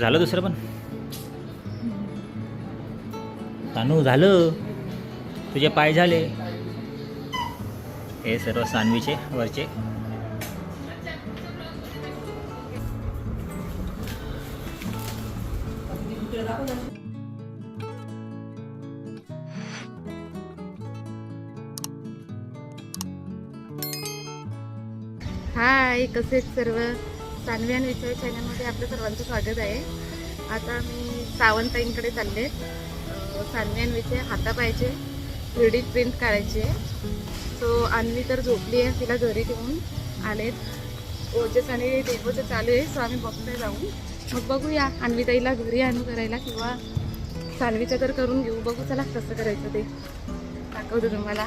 झालं दुसरं पण. तानू झालं. तुझे पाय झाले. हे सर्व सानवीचे वरचे. हाय कसे सर्व? सानवी आणि विचार चॅनलमध्ये आपलं सर्वांचं स्वागत आहे. आता मी सावंताईंकडे चालले. सानवी आणि विचार हातापायचे थ्री प्रिंट काढायची. सो अन्वी तर झोपली आहे तिला घरी घेऊन. आलेत ओजेस आणि डेपोचं चालू आहे. सो आम्ही बघतोय जाऊन. मग बघूया अन्वीताईला घरी आणू करायला किंवा सानवीचं तर करून घेऊ. बघू चला कसं करायचं ते. दाखवतो तुम्हाला.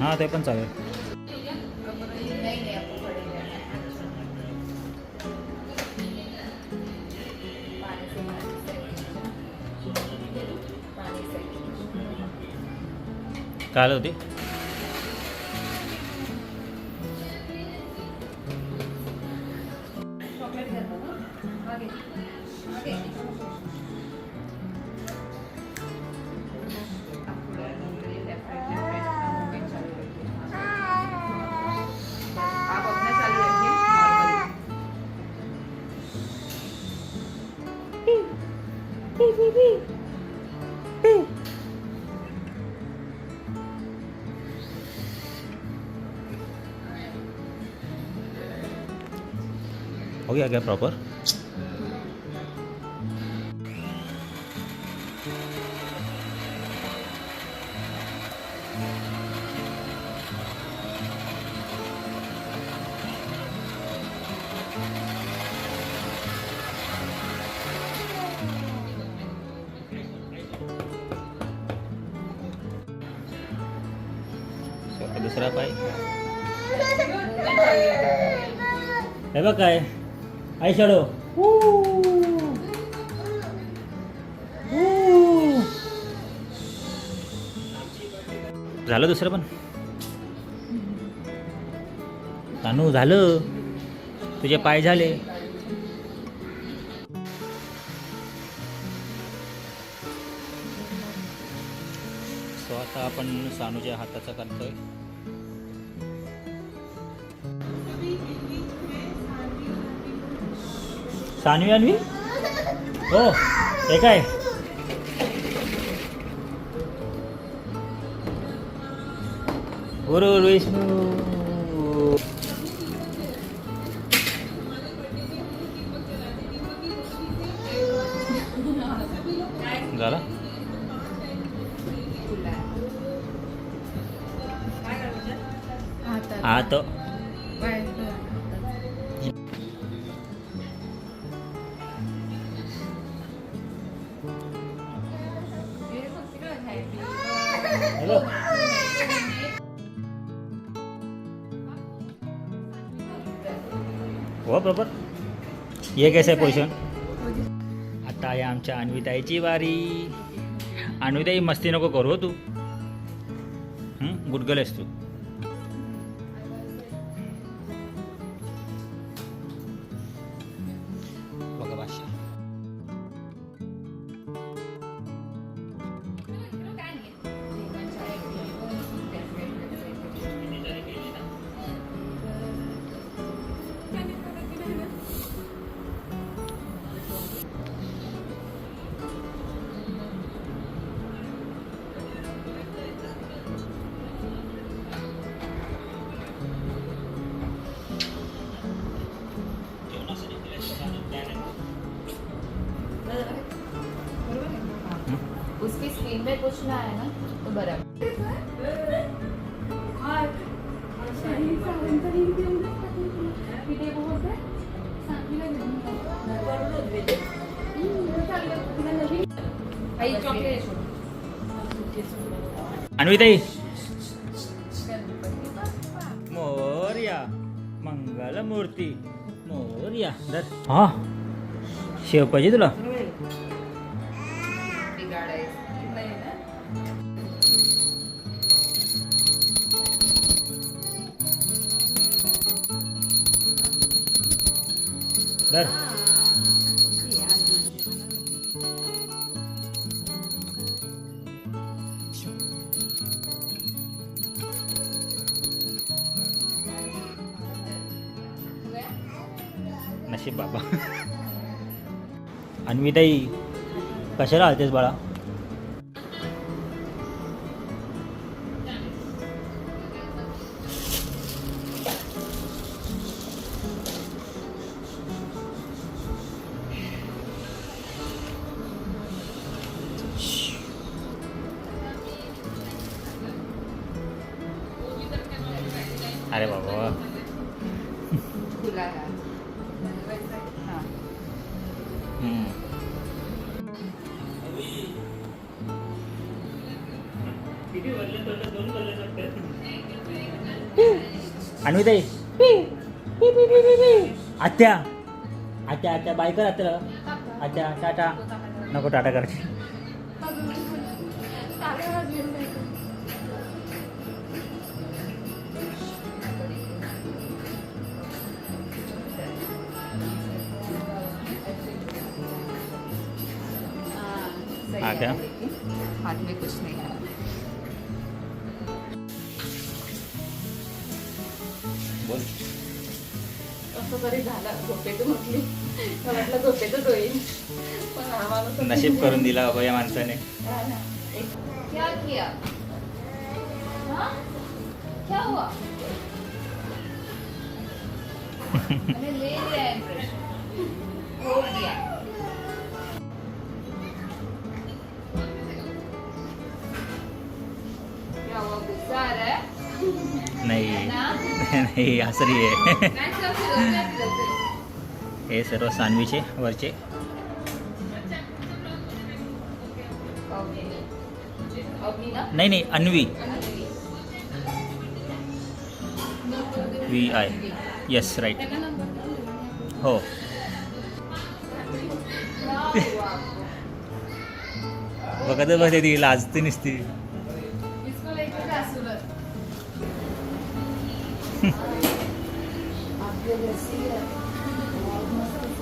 हां ते पण चालेल. काय आलं होते हो गया क्या प्रॉपर So, आता दुसरा पाय हे बघ काय आई शाडो झालं दुसरं पण? तानू झालं. तुझे पाय झाले. सो आता आपण सानूच्या हाताचा करतोय. सानवी अन्वी हो हे काय बरोबर विष्णू झाला हा तो हो बरोबर ये कैसे पोझिशन आता आहे आमच्या अन्विताईची वारी. अन्विताई मस्ती नको करू हो तू. हं? गुडगल आहेस तू. पोचला आहे ना तो बरा. अन्विताई. मोर्या मंगलमूर्ती. मोर्या हा. शेव पाहिजे तुला. धर नशीब बाबा. अन्विताई कशाला आलतेस बाळा? अरे बाबा. अन्विताई. आत्या. आत्या आत्या बाय कर आत्या आत्या टाटा नको टाटा करायची. हाँ, क्या? हाथ में कुछ नहीं है। बोल। असं तरी झालं झोपेतून म्हटली तर म्हटलं झोपेतच होईल. पण नशीब करून दिला बाबा या माणसाने. हा ना. एक- क्या किया? हाँ? क्या हुआ? मैंने ले लिया impression. हो गया. नाही. नाही आसरी आहे. हे सर्व सानवीचे वरचे. नाही नाही अन्वी. वी आय. येस राईट हो. बघत बघते ती लाजते नसती.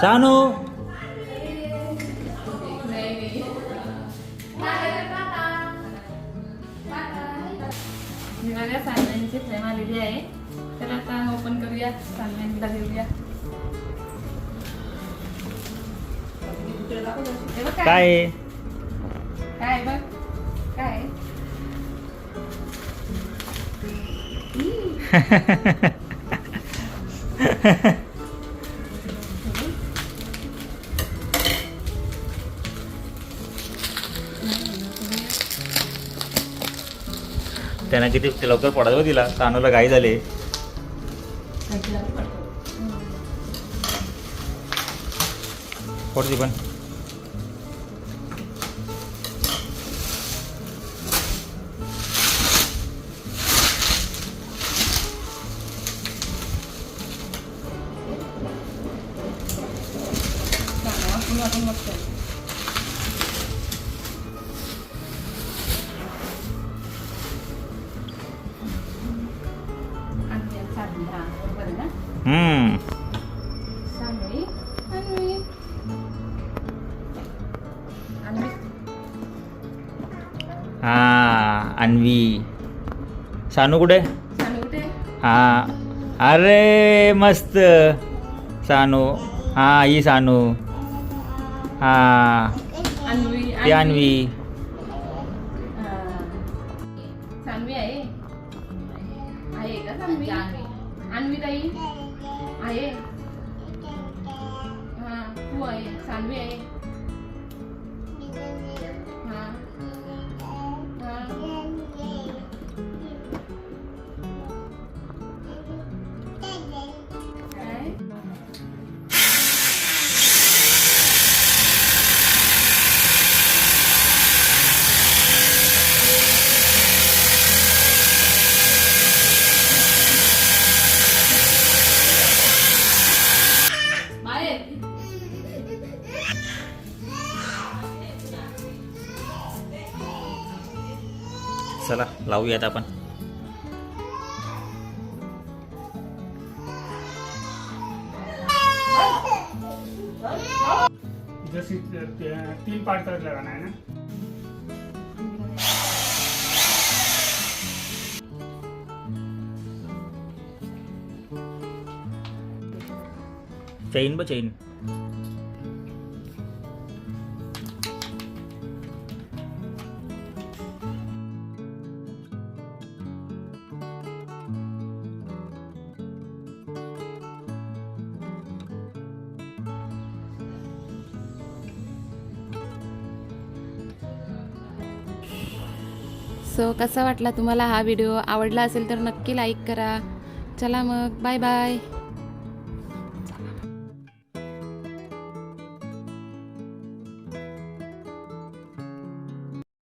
सानू? बघा सानव्यांची फ्रेम आलेली आहे. तर आता ओपन करूया सानव्यांना घेऊया. बघ काय? काय? बघ त्यांना किती लवकर पडावं तिला कानूला गाई झाले. पडती पण. आपण सानू कुठे? हा. अरे मस्त. सानू. हा ही सानू. हा. ती अन्वी. चला लावूयात आपण. जशी तीन पार्ट करायला गाणं आहे ना? चैन ब चैन सो कसा वाटला तुम्हाला हा व्हिडिओ? आवडला असेल तर नक्की लाईक करा. चला मग बाय बाय